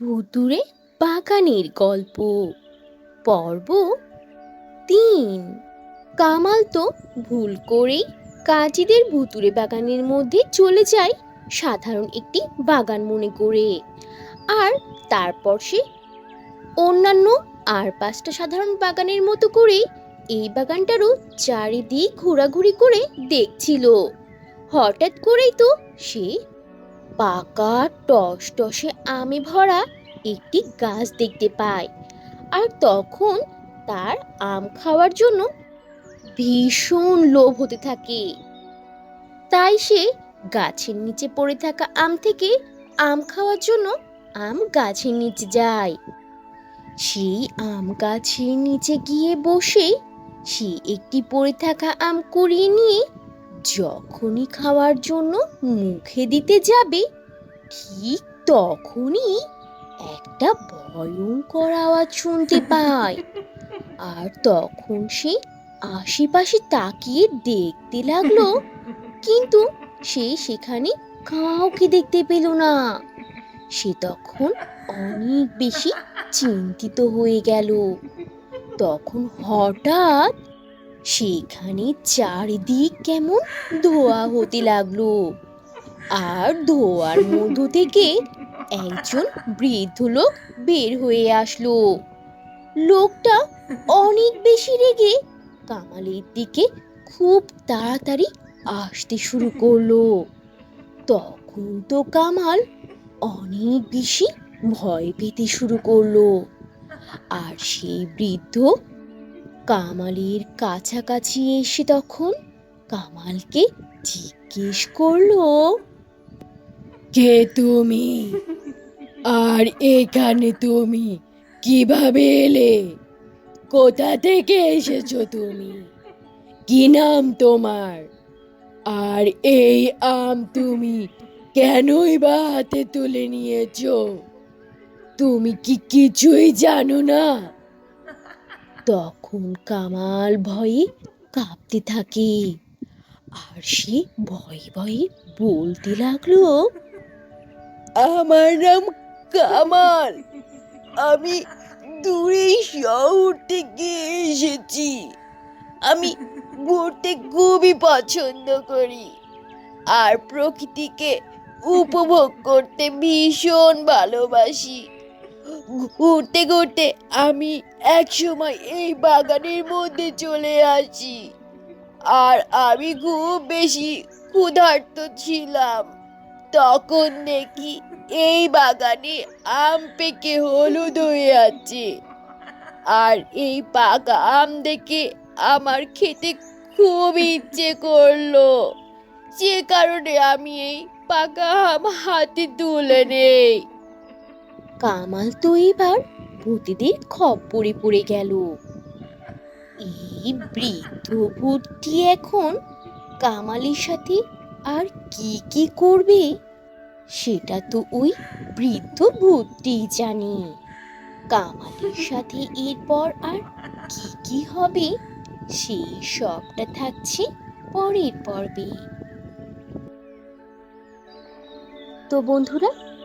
ভুতুরে বাগানের গল্প। পর্ব তিন। কামাল তো ভুল করেই কাজীদের ভুতুরে বাগানের মধ্যে চলে যায় সাধারণ একটি বাগান মনে করে। আর তারপর সে অন্যান্য আর পাঁচটা সাধারণ বাগানের মতো করে এই বাগানটারও চারিদিক ঘোরাঘুরি করে দেখছিল। হঠাৎ করেই তো সে পাকা টস টসে আমে ভরা একটি গাছ দেখতে পায় আর তখন তার আম খাওয়ার জন্য ভীষণ লোভ হতে থাকে। তাই সে গাছের নিচে পড়ে থাকা আম থেকে আম খাওয়ার জন্য আম গাছের নিচে যায়। সেই আম গাছের নিচে গিয়ে বসে সে একটি পড়ে থাকা আম কুড়িয়ে নিয়ে যখনই খাওয়ার জন্য মুখে দিতে যাবে, ঠিক তখনই একটা ভয়ঙ্কর আওয়াজ শুনতে পায়। আর তখন সে আশেপাশে তাকিয়ে দেখতে লাগল, কিন্তু সে সেখানে কাউকে দেখতে পেল না। সে তখন অনেক বেশি চিন্তিত হয়ে গেল। তখন হঠাৎ সেখানে চারিদিক কেমন ধোয়া হতে লাগল। আর ধোয়ার মধ্য থেকে একজন বৃদ্ধ লোক বের হয়ে আসলো। লোকটা অনেক বেশি রেগে কামালের দিকে খুব তাড়াতাড়ি আসতে শুরু করল। তখন তো কামাল অনেক বেশি ভয় পেতে শুরু করল। আর সেই বৃদ্ধ কামালের কাছাকাছি এসে তখন কামালকে জিজ্ঞেস করল, কে তুমি? আর এখানে তুমি কীভাবে এলে? কোথা থেকে এসেছ তুমি? কি নাম তোমার? আর এই আম তুমি কেনই বা হাতে তুলে নিয়েছো? তুমি কি কিছুই জানো না? তখন কামাল ভয়ে কাঁপতে থাকে। আর সে ভয়ে ভয়ে বলতে লাগল, আমার নাম কামাল। আমি দূরে শহর থেকে এসেছি। আমি ঘুরতে খুবই পছন্দ করি। আর প্রকৃতিকে উপভোগ করতে ভীষণ ভালোবাসি। ঘুরতে ঘুরতে আমি একসময় এই বাগানের মধ্যে চলে আসি। আর আমি খুব বেশি ক্ষুধার্ত ছিলাম। তখন দেখি এই বাগানে আম পেকে হলুদ হয়ে আছে। আর এই পাকা আম দেখে আমার খেতে খুব ইচ্ছে করল। যে কারণে আমি এই পাকা আম হাতে তুলে নেই। কামাল তো এবার ভূতিদের খপ্পরে পড়ে গেল। এই বৃদ্ধ ভূতটি এখন কামালের সাথে আর কি কি করবে, সেটা তো ওই বৃদ্ধ ভূতটি জানে। কামালের সাথে এরপর আর কি কি হবে সেই সবটা থাকছে পরের পর্বে। তো বন্ধুরা